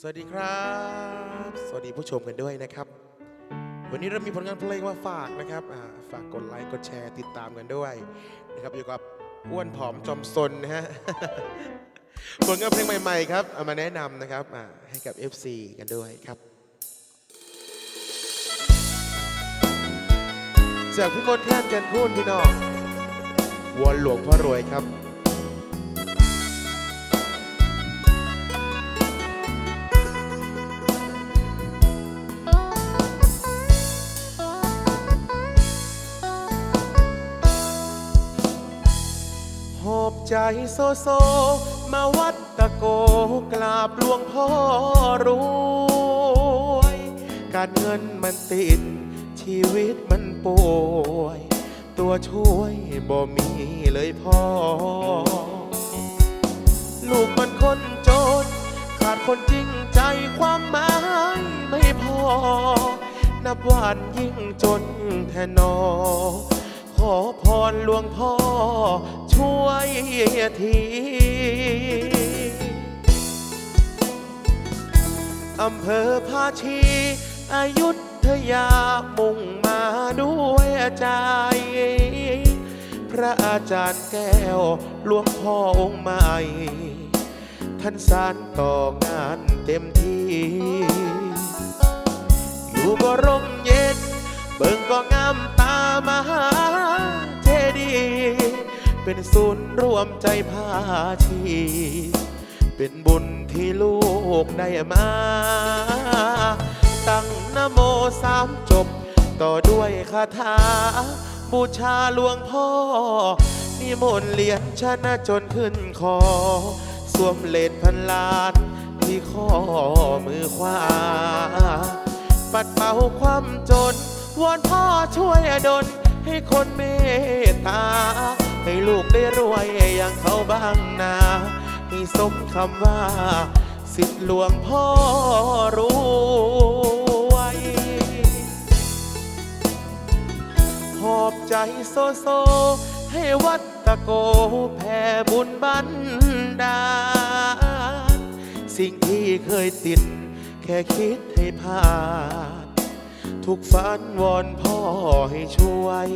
สวัสดีครับ สวัสดีผู้ชมกันด้วยนะครับ วันนี้เรามีผลงานเพลงมาฝากนะครับฝากกดไลค์กดแชร์ติดตามกันด้วยนะครับอยู่กับอ้วนผอมจอมซนนะฮะผลงานเพลงใหม่ๆครับเอามาแนะนำนะครับให้กับ FC กันด้วยครับจากพี่มนแท่นกันพูดพี่น้องวอนหลวงพ่อรวยครับ ใจโซโซ มาวัดตะโกกราบหลวงพ่อรวย การเงินมันติด ชีวิตมันป่วย ตัวช่วยบ่มีเลยพ่อ ลูกมันคนจน ขาดคนจริงใจความหมายไม่พอ นับวันยิ่งจนแทนอขอพรหลวงพ่อ ช่วยทีอำเภอภาชีอายุทยามุ่งมาด้วยใจพระอาจารย์แก้วหลวงพ่อองค์ใหม่ ท่านสารต่องานเต็มที่ อยู่ก็ร่มเย็น เบิ่งก็งามตามหาเจดีย์ เป็นศูนย์รวมใจพาชี เป็นบุญที่ลูกได้มา ตั้งนโมสามจบ ต่อด้วยคาถา บูชาหลวงพ่อ นิมนต์เหรียญชนะจนขึ้นคอ สวมเลดพันล้านที่ข้อมือขวา ปัดเป่าความจน วอนพ่อช่วยอดลให้คนเมตตา ให้ลูกได้รวยอย่างเขาบ้างนาให้สมคำว่า สิทธิหลวงพ่อรวยหอบใจโซโซ ให้วัดตะโกแผ่บุญบันดาลสิ่งที่เคยติด แค่คิดให้ผ่านทุกฝันวอนพ่อให้ช่วย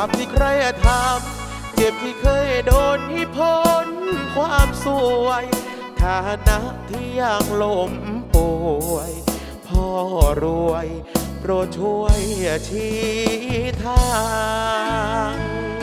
าปที่ใครทำเจ็บที่เคยโดนให้พ้นความสวยฐานะที่ยังล้มป่วย พ่อรวยโปรดช่วยชี้ทาง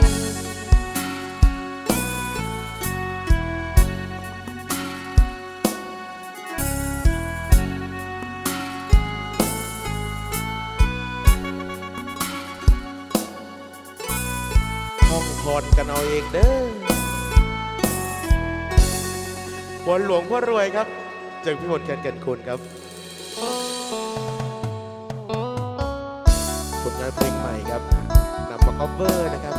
ท่อนกันเอาเองเด้อบนหลวงพ่อรวยครับจากพี่มนแคนแก่นคุณครับผลงานเพลงใหม่ครับนำมาคอเวอร์นะครับ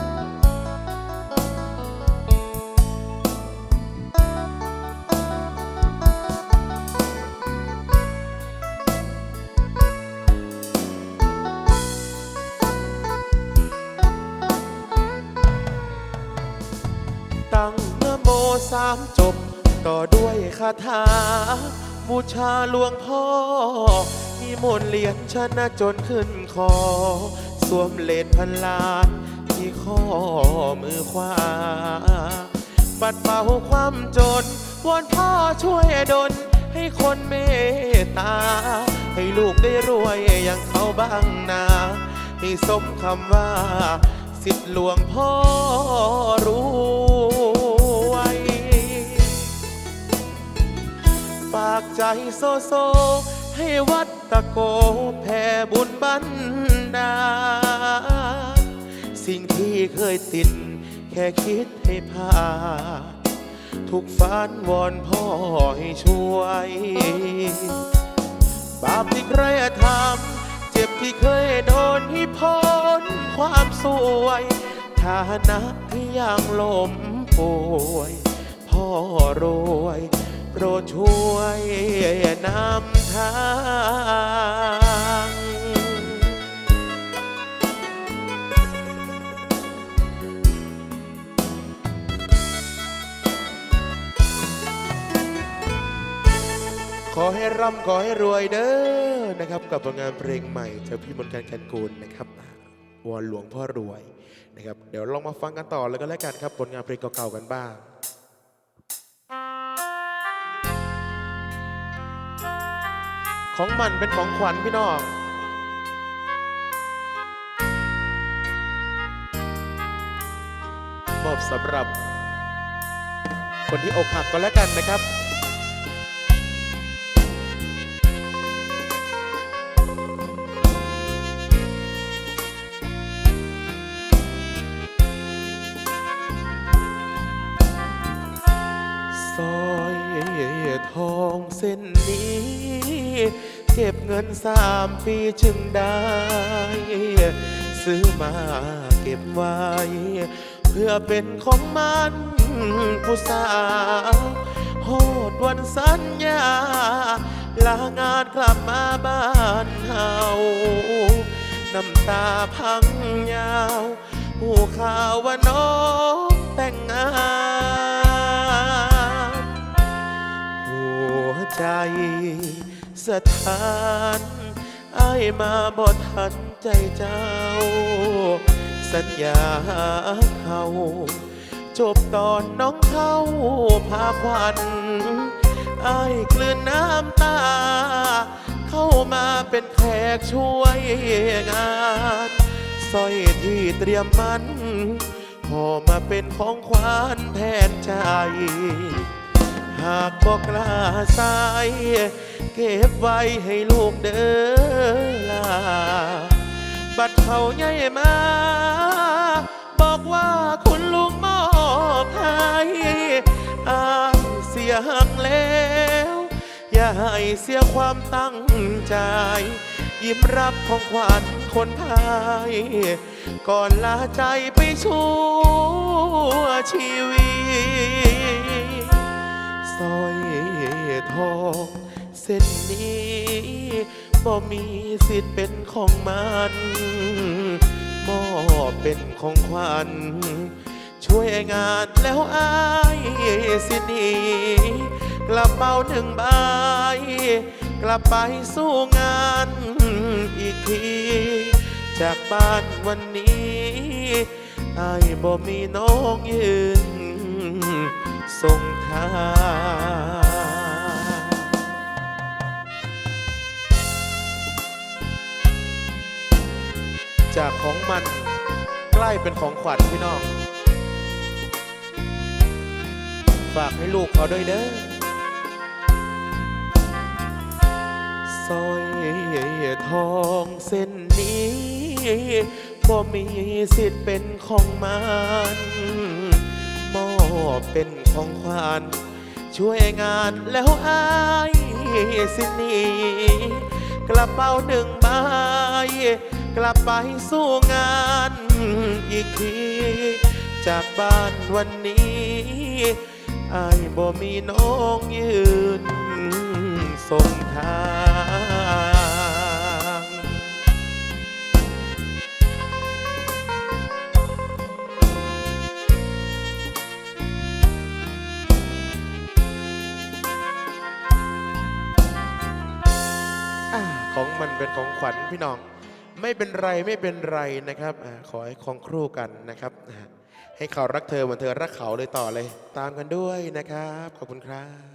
สามจบ ต่อด้วยคาถา บูชาหลวงพ่อนิมนต์เหรียญชนะจนขึ้นคอ สวมเลดพันล้านที่ข้อมือขวา ปัดเป่าความจนวอนพ่อช่วยดลให้คนเมตตา ให้ลูกได้รวยอย่างเขาบ้างนาให้สมคำว่า สิทธิหลวงพ่อรู้ โซโซ ให้วัดตะโกแผ่บุญบันดา สิ่งที่เคยติด แค่คิดให้ผ่านทุกฝันวอนพ่อให้ช่วย บาปที่ใครทำเจ็บที่เคยโดนให้พ้นความสวยฐานะที่ยังล้มป่วย พ่อรวย โปรดช่วยนำทางขอให้ร่ำขอให้รวยเด้อนะครับ กับผลงานเพลงใหม่จากพี่มนต์การแคนกูลนะครับวอนหลวงพ่อรวยนะครับ เดี๋ยวลองมาฟังกันต่อเลยก็แล้วกันครับผลงานเพลงเก่าๆกันบ้าง ของมันเป็นของขวัญพี่น้องมอบสำหรับ คนที่อกหักก็แล้วกันนะครับสร้อยทองเส้น เก็บเงินสามปีจึงได้ ซื้อมาเก็บไว้ เพื่อเป็นของมันผู้สาวโหดวันสัญญา ลางานกลับมาบ้านเฮาน้ำตาพังยาวหูข่าวว่าน้องแต่งงานหัวใจ สถานอายมาบ่ทันใจเจ้า สัญญาเขาจบตอนน้องเข้าพาควันอายกลืนน้ำตา เข้ามาเป็นแขกช่วยงานสร้อยที่เตรียมมันพอมาเป็นของขวัญแทนใจ หากบอกลาสาย เก็บไว้ให้ลูกเด้อลา บัดเขาใหญ่มา บอกว่าคุณลุงมอบให้อายเสียหักแล้ว อย่าให้เสียความตั้งใจ ยิ้มรับของขวัญคนไทย ก่อนลาใจไปชั่วชีวิต สร้อยทองเส้นนี้บ่มีสิทธิ์เป็นของมันมอบเป็นของขวัญช่วยงานแล้วอายสิหนีกระเป๋าหนึ่งใบกลับไปสู้งานอีกที จากบ้านวันนี้อายบ่มีน้องยืน ส่งทางจากของมันใกล้เป็นของขวัญพี่น้อง ฝากให้ลูกเขาด้วยเด้อสร้อยทองเส้นนี้บ่มีสิทธิ์เป็นของมัน เป็นของขวัญช่วยงานแล้วอายสิหนีกระเป๋าหนึ่งใบกลับไปสู้งานอีกที จากบ้านวันนี้อายบ่มีน้องยืนส่งทาง ของมันเป็นของขวัญพี่น้อง ไม่เป็นไรไม่เป็นไรนะครับอขอให้คองครู่กันนะครับ ให้เขารักเธอเหมือนเธอรักเขาเลยต่อเลย ตามกันด้วยนะครับ ขอบคุณครับ